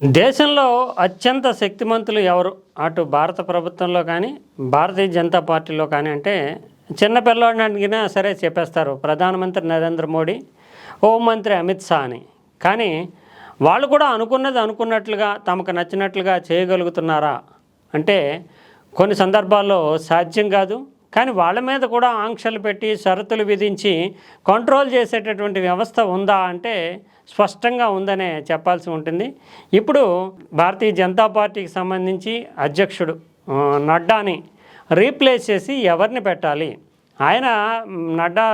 దేశంలో అత్యంత శక్తిమంతులు ఎవరు? అటు భారత ప్రభుత్వంలో కానీ భారతీయ జనతా పార్టీలో కానీ అంటే చిన్న పిల్లవాడిని అడిగినా సరే చెప్పేస్తారు ప్రధానమంత్రి నరేంద్ర మోడీ హోంమంత్రి అమిత్ షా అని. కానీ వాళ్ళు కూడా అనుకున్నది అనుకున్నట్లుగా తమకు నచ్చినట్లుగా చేయగలుగుతున్నారా? అంటే కొన్ని సందర్భాల్లో సాధ్యం కాదు కానీ వాళ్ళ మీద కూడా ఆంక్షలు పెట్టి షరతులు విధించి కంట్రోల్ చేసేటటువంటి వ్యవస్థ ఉందా అంటే స్పష్టంగా ఉందనే చెప్పాల్సి ఉంటుంది. ఇప్పుడు భారతీయ జనతా పార్టీకి సంబంధించి అధ్యక్షుడు నడ్డాని రీప్లేస్ చేసి ఎవరిని పెట్టాలి? ఆయన నడ్డా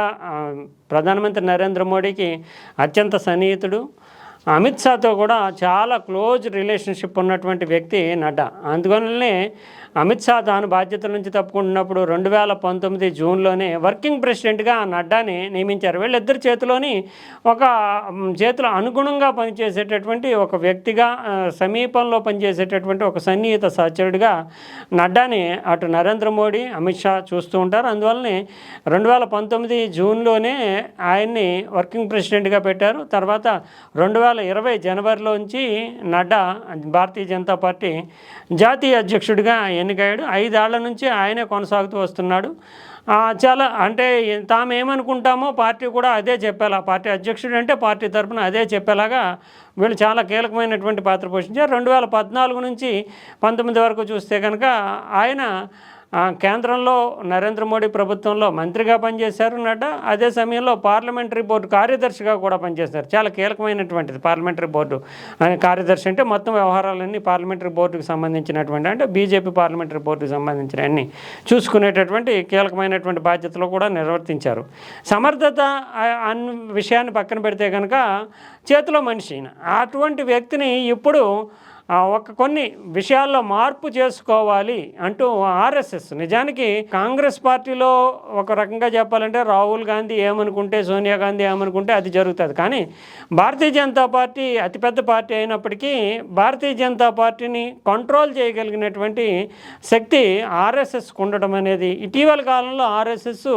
ప్రధానమంత్రి నరేంద్ర మోడీకి అత్యంత సన్నిహితుడు. అమిత్ షాతో కూడా చాలా క్లోజ్ రిలేషన్షిప్ ఉన్నటువంటి వ్యక్తి నడ్డా. అందువల్లనే అమిత్ షా తాను బాధ్యతల నుంచి తప్పుకుంటున్నప్పుడు రెండు వేల పంతొమ్మిది జూన్లోనే వర్కింగ్ ప్రెసిడెంట్గా నడ్డాని నియమించారు. వీళ్ళిద్దరి చేతిలోని ఒక చేతుల చేతిలో అనుగుణంగా పనిచేసేటటువంటి ఒక వ్యక్తిగా సమీపంలో పనిచేసేటటువంటి ఒక సన్నిహిత సహచరుడిగా నడ్డాని అటు నరేంద్ర మోడీ అమిత్ షా చూస్తూ ఉంటారు. అందువల్లనే రెండు వేల పంతొమ్మిది జూన్లోనే ఆయన్ని వర్కింగ్ ప్రెసిడెంట్గా పెట్టారు. తర్వాత రెండు వేల ఇరవై జనవరిలోంచి నడ్డా భారతీయ జనతా పార్టీ జాతీయ అధ్యక్షుడిగా ఎన్నికయ్యాడు. ఐదేళ్ళ నుంచి ఆయనే కొనసాగుతూ వస్తున్నాడు. చాలా అంటే తాము ఏమనుకుంటామో పార్టీ కూడా అదే చెప్పేలా పార్టీ అధ్యక్షుడు అంటే పార్టీ తరఫున అదే చెప్పేలాగా వీళ్ళు చాలా కీలకమైనటువంటి పాత్ర పోషించారు. రెండు వేల పద్నాలుగు నుంచి పంతొమ్మిది వరకు చూస్తే కనుక ఆయన కేంద్రంలో నరేంద్ర మోడీ ప్రభుత్వంలో మంత్రిగా పనిచేశారు నడ్డా. అదే సమయంలో పార్లమెంటరీ బోర్డు కార్యదర్శిగా కూడా పనిచేశారు చాలా కీలకమైనటువంటిది పార్లమెంటరీ బోర్డు. కార్యదర్శి అంటే మొత్తం వ్యవహారాలన్నీ పార్లమెంటరీ బోర్డుకు సంబంధించినటువంటి అంటే బీజేపీ పార్లమెంటరీ బోర్డుకు సంబంధించిన అన్ని చూసుకునేటటువంటి కీలకమైనటువంటి బాధ్యతలు కూడా నిర్వర్తించారు. సమర్థత అన్ అన్న విషయాన్ని పక్కన పెడితే కనుక చేతిలో మనిషి అటువంటి వ్యక్తిని ఇప్పుడు ఒక కొన్ని విషయాల్లో మార్పు చేసుకోవాలి అంటూ ఆర్ఎస్ఎస్ నిజానికి కాంగ్రెస్ పార్టీలో ఒక రకంగా చెప్పాలంటే రాహుల్ గాంధీ ఏమనుకుంటే సోనియా గాంధీ ఏమనుకుంటే అది జరుగుతుంది. కానీ భారతీయ జనతా పార్టీ అతిపెద్ద పార్టీ అయినప్పటికీ భారతీయ జనతా పార్టీని కంట్రోల్ చేయగలిగినటువంటి శక్తి ఆర్ఎస్ఎస్కు ఉండడం అనేది ఇటీవల కాలంలో ఆర్ఎస్ఎస్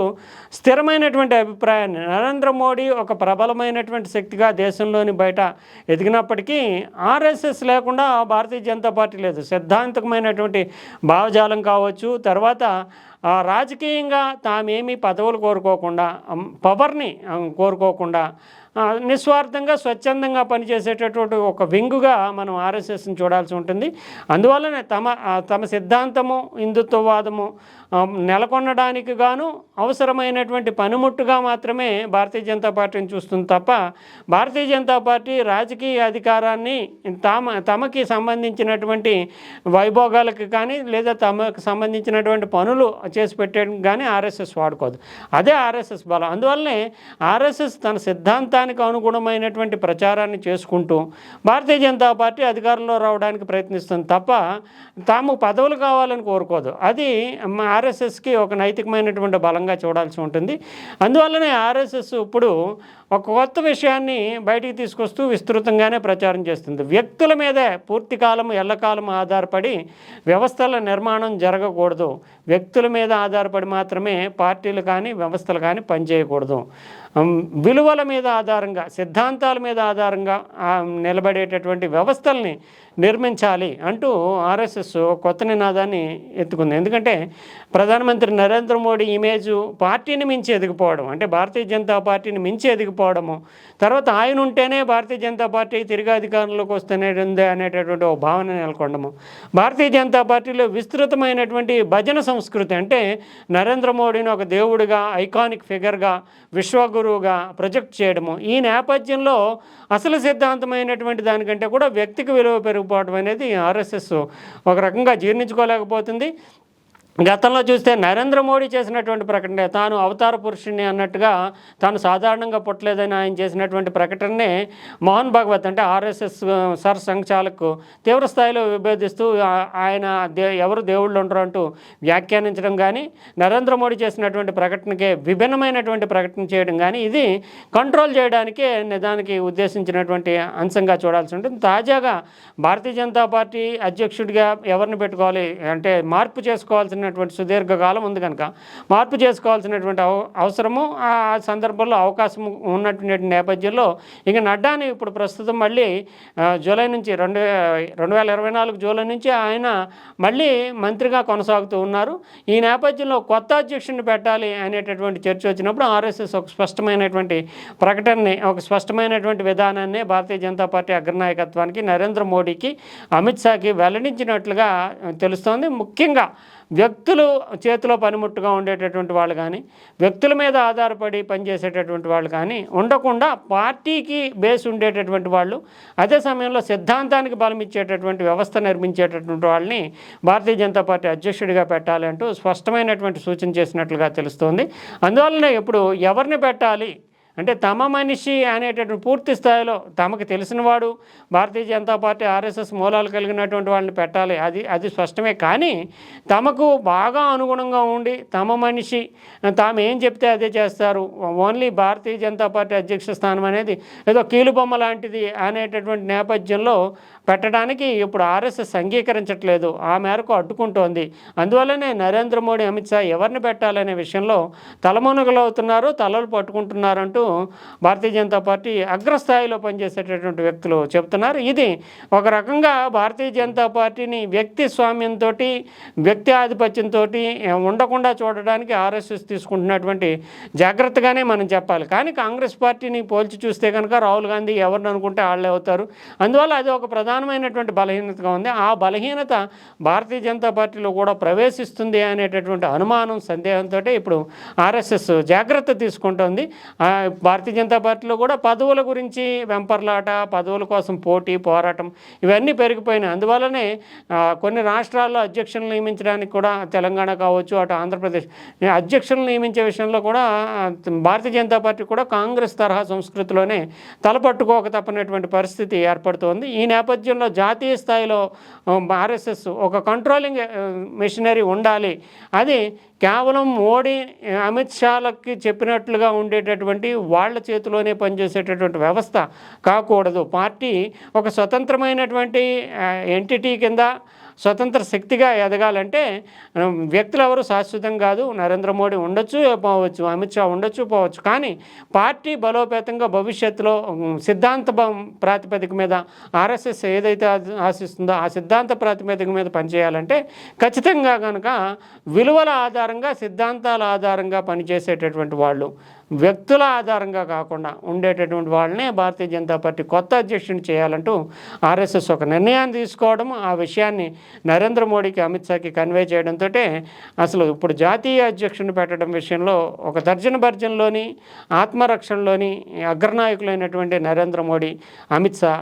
స్థిరమైనటువంటి అభిప్రాయాన్ని నరేంద్ర మోడీ ఒక ప్రబలమైనటువంటి శక్తిగా దేశంలోని బయట ఎదిగినప్పటికీ ఆర్ఎస్ఎస్ లేకుండా భారతీయ జనతా పార్టీ లేదు. సిద్ధాంతకమైనటువంటి భావజాలం కావచ్చు తర్వాత రాజకీయంగా తామేమీ పదవులు కోరుకోకుండా పవర్ని కోరుకోకుండా నిస్వార్థంగా స్వచ్ఛందంగా పనిచేసేటటువంటి ఒక వింగుగా మనం ఆర్ఎస్ఎస్ని చూడాల్సి ఉంటుంది. అందువల్లనే తమ తమ సిద్ధాంతము హిందుత్వవాదము నెలకొనడానికి గాను అవసరమైనటువంటి పనిముట్టుగా మాత్రమే భారతీయ జనతా పార్టీని చూస్తుంది తప్ప భారతీయ జనతా పార్టీ రాజకీయ అధికారాన్ని తమ తమకి సంబంధించినటువంటి వైభోగాలకు కానీ లేదా తమకు సంబంధించినటువంటి పనులు చేసి పెట్టడం కానీ ఆర్ఎస్ఎస్ వాడుకోదు. అదే ఆర్ఎస్ఎస్ బలం. అందువల్లనే ఆర్ఎస్ఎస్ తన సిద్ధాంతానికి అనుగుణమైనటువంటి ప్రచారాన్ని చేసుకుంటూ భారతీయ జనతా పార్టీ అధికారంలో రావడానికి ప్రయత్నిస్తుంది తప్ప తాము పదవులు కావాలని కోరుకోదు. అది ఆర్ఎస్ఎస్కి ఒక నైతికమైనటువంటి బలంగా చూడాల్సి ఉంటుంది. అందువల్లనే ఆర్ఎస్ఎస్ ఇప్పుడు ఒక కొత్త విషయాన్ని బయటికి తీసుకొస్తూ విస్తృతంగానే ప్రచారం చేస్తుంది. వ్యక్తుల మీదే పూర్తి కాలం ఎల్లకాలం ఆధారపడి వ్యవస్థల నిర్మాణం జరగకూడదు. వ్యక్తుల మీద ఆధారపడి మాత్రమే పార్టీలు కానీ వ్యవస్థలు కానీ పనిచేయకూడదు. విలువల మీద ఆధారంగా సిద్ధాంతాల మీద ఆధారంగా నిలబడేటటువంటి వ్యవస్థల్ని నిర్మించాలి అంటూ ఆర్ఎస్ఎస్ కొత్త నినాదాన్ని ఎత్తుకుంది. ఎందుకంటే ప్రధానమంత్రి నరేంద్ర మోడీ ఇమేజ్ పార్టీని మించి ఎదిగిపోవడం అంటే భారతీయ జనతా పార్టీని మించి ఎదిగిపోవడము తర్వాత ఆయన ఉంటేనే భారతీయ జనతా పార్టీ తిరిగి అధికారంలోకి వస్తూనే ఉంది అనేటటువంటి ఒక భావన నెలకొండము. భారతీయ జనతా పార్టీలో విస్తృతమైనటువంటి భజన సంస్కృతి అంటే నరేంద్ర మోడీని ఒక దేవుడిగా ఐకానిక్ ఫిగర్గా గురువుగా ప్రొజెక్ట్ చేయడము. ఈ నేపథ్యంలో అసలు సిద్ధాంతమైనటువంటి దానికంటే కూడా వ్యక్తికి విలువ పెరిగిపోవడం అనేది ఆర్ఎస్ఎస్ ఒక రకంగా జీర్ణించుకోలేకపోతుంది. గతంలో చూస్తే నరేంద్ర మోడీ చేసినటువంటి ప్రకటన తాను అవతార పురుషుణ్ణి అన్నట్టుగా తాను సాధారణంగా పుట్టలేదని ఆయన చేసినటువంటి ప్రకటననే మోహన్ భగవత్ అంటే ఆర్ఎస్ఎస్ సర్ సంఘచాలకు తీవ్ర స్థాయిలో విభేదిస్తూ ఆయన దే ఎవరు దేవుళ్ళు ఉండరు అంటూ వ్యాఖ్యానించడం కానీ నరేంద్ర మోడీ చేసినటువంటి ప్రకటనకే విభిన్నమైనటువంటి ప్రకటన చేయడం కానీ ఇది కంట్రోల్ చేయడానికే నిజానికి ఉద్దేశించినటువంటి అంశంగా చూడాల్సి ఉంటుంది. తాజాగా భారతీయ జనతా పార్టీ అధ్యక్షుడిగా ఎవరిని పెట్టుకోవాలి అంటే మార్పు చేసుకోవాల్సిన చేసుకోవాల్సినటువంటి సుదీర్ఘకాలం ఉంది కనుక. మార్పు చేసుకోవాల్సినటువంటి అవ అవసరము ఆ సందర్భంలో అవకాశం ఉన్నటువంటి నేపథ్యంలో ఇక నడ్డాని ఇప్పుడు ప్రస్తుతం మళ్ళీ జూలై నుంచి రెండు రెండు వేల ఇరవై నాలుగు జూలై నుంచి ఆయన మళ్ళీ మంత్రిగా కొనసాగుతూ ఉన్నారు. ఈ నేపథ్యంలో కొత్త అధ్యక్షుడిని పెట్టాలి అనేటటువంటి చర్చ వచ్చినప్పుడు ఆర్ఎస్ఎస్ ఒక స్పష్టమైనటువంటి ప్రకటనని ఒక స్పష్టమైనటువంటి విధానాన్ని భారతీయ జనతా పార్టీ అగ్రనాయకత్వానికి నరేంద్ర మోడీకి అమిత్ షాకి వెల్లడించినట్లుగా తెలుస్తోంది. ముఖ్యంగా వ్యక్తులు చేతిలో పనిముట్టుగా ఉండేటటువంటి వాళ్ళు కానీ వ్యక్తుల మీద ఆధారపడి పనిచేసేటటువంటి వాళ్ళు కానీ ఉండకుండా పార్టీకి బేస్ ఉండేటటువంటి వాళ్ళు అదే సమయంలో సిద్ధాంతానికి బలం ఇచ్చేటటువంటి వ్యవస్థ నిర్మించేటటువంటి వాళ్ళని భారతీయ జనతా పార్టీ అధ్యక్షుడిగా పెట్టాలంటూ స్పష్టమైనటువంటి సూచన చేసినట్లుగా తెలుస్తోంది. అందువల్లనే ఇప్పుడు ఎవరిని పెట్టాలి? అంటే తమ మనిషి అనేటటువంటి పూర్తి స్థాయిలో తమకు తెలిసినవాడు భారతీయ జనతా పార్టీ ఆర్ఎస్ఎస్ మూలాలు కలిగినటువంటి వాళ్ళని పెట్టాలి. అది అది స్పష్టమే. కానీ తమకు బాగా అనుగుణంగా ఉండి తమ మనిషి తాము ఏం చెప్తే అదే చేస్తారు. ఓన్లీ భారతీయ జనతా పార్టీ అధ్యక్ష స్థానం అనేది ఏదో కీలుబొమ్మ లాంటిది అనేటటువంటి నేపథ్యంలో పెట్టడానికి ఇప్పుడు ఆర్ఎస్ఎస్ అంగీకరించట్లేదు. ఆ మేరకు అడ్డుకుంటోంది. అందువల్లనే నరేంద్ర మోడీ అమిత్ షా ఎవరిని పెట్టాలనే విషయంలో తలమునగలు అవుతున్నారు తలలు పట్టుకుంటున్నారంటూ భారతీయ జనతా పార్టీ అగ్రస్థాయిలో పనిచేసేటటువంటి వ్యక్తులు చెబుతున్నారు. ఇది ఒక రకంగా భారతీయ జనతా పార్టీని వ్యక్తి స్వామ్యంతో వ్యక్తి ఆధిపత్యంతో ఉండకుండా చూడడానికి ఆర్ఎస్ఎస్ తీసుకుంటున్నటువంటి జాగ్రత్తగానే మనం చెప్పాలి. కానీ కాంగ్రెస్ పార్టీని పోల్చి చూస్తే కనుక రాహుల్ గాంధీ ఎవరిని అనుకుంటే వాళ్ళే అవుతారు. అందువల్ల అది ఒక ప్రధాన ప్రధానమైనటువంటి బలహీనతగా ఉంది. ఆ బలహీనత భారతీయ జనతా పార్టీలో కూడా ప్రవేశిస్తుంది అనేటటువంటి అనుమానం సందేహంతో ఇప్పుడు ఆర్ఎస్ఎస్ జాగ్రత్త తీసుకుంటోంది. ఆ, భారతీయ జనతా పార్టీలో కూడా పదవుల గురించి వెంపర్లాట పదవుల కోసం పోటీ పోరాటం ఇవన్నీ పెరిగిపోయినాయి. అందువల్లనే కొన్ని రాష్ట్రాల్లో అధ్యక్షులను నియమించడానికి కూడా తెలంగాణ కావచ్చు అటు ఆంధ్రప్రదేశ్ అధ్యక్షులను నియమించే విషయంలో కూడా భారతీయ జనతా పార్టీ కూడా కాంగ్రెస్ తరహా సంస్కృతిలోనే తలపట్టుకోక తప్పనటువంటి పరిస్థితి ఏర్పడుతోంది. ఈ నేపథ్యం నేపథ్యంలో జాతీయ స్థాయిలో ఆర్ఎస్ఎస్ ఒక కంట్రోలింగ్ మిషనరీ ఉండాలి. అది కేవలం మోడీ అమిత్ షాలకి చెప్పినట్లుగా ఉండేటటువంటి వాళ్ళ చేతిలోనే పనిచేసేటటువంటి వ్యవస్థ కాకూడదు. పార్టీ ఒక స్వతంత్రమైనటువంటి ఎంటిటీ కింద స్వతంత్ర శక్తిగా ఎదగాలంటే వ్యక్తులు ఎవరు శాశ్వతం కాదు. నరేంద్ర మోడీ ఉండొచ్చు పోవచ్చు అమిత్ షా ఉండొచ్చు పోవచ్చు. కానీ పార్టీ బలోపేతంగా భవిష్యత్తులో సిద్ధాంత ప్రాతిపదిక మీద ఆర్ఎస్ఎస్ ఏదైతే ఆశిస్తుందో ఆ సిద్ధాంత ప్రాతిపదిక మీద పనిచేయాలంటే ఖచ్చితంగా కనుక విలువల ఆధారంగా సిద్ధాంతాల ఆధారంగా పనిచేసేటటువంటి వాళ్ళు వ్యక్తుల ఆధారంగా కాకుండా ఉండేటటువంటి వాళ్ళనే భారతీయ జనతా పార్టీ కొత్త అధ్యక్షుని చేయాలంటూ ఆర్ఎస్ఎస్ ఒక నిర్ణయాన్ని తీసుకోవడం ఆ విషయాన్ని నరేంద్ర మోడీకి అమిత్ షాకి కన్వే చేయడంతో అసలు ఇప్పుడు జాతీయ అధ్యక్షుని పెట్టడం విషయంలో ఒక తర్జన భర్జనలోని ఆత్మరక్షణలోని అగ్రనాయకులైనటువంటి నరేంద్ర మోడీ అమిత్ షా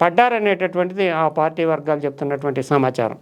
పడ్డారనేటటువంటిది ఆ పార్టీ వర్గాలు చెప్తున్నటువంటి సమాచారం.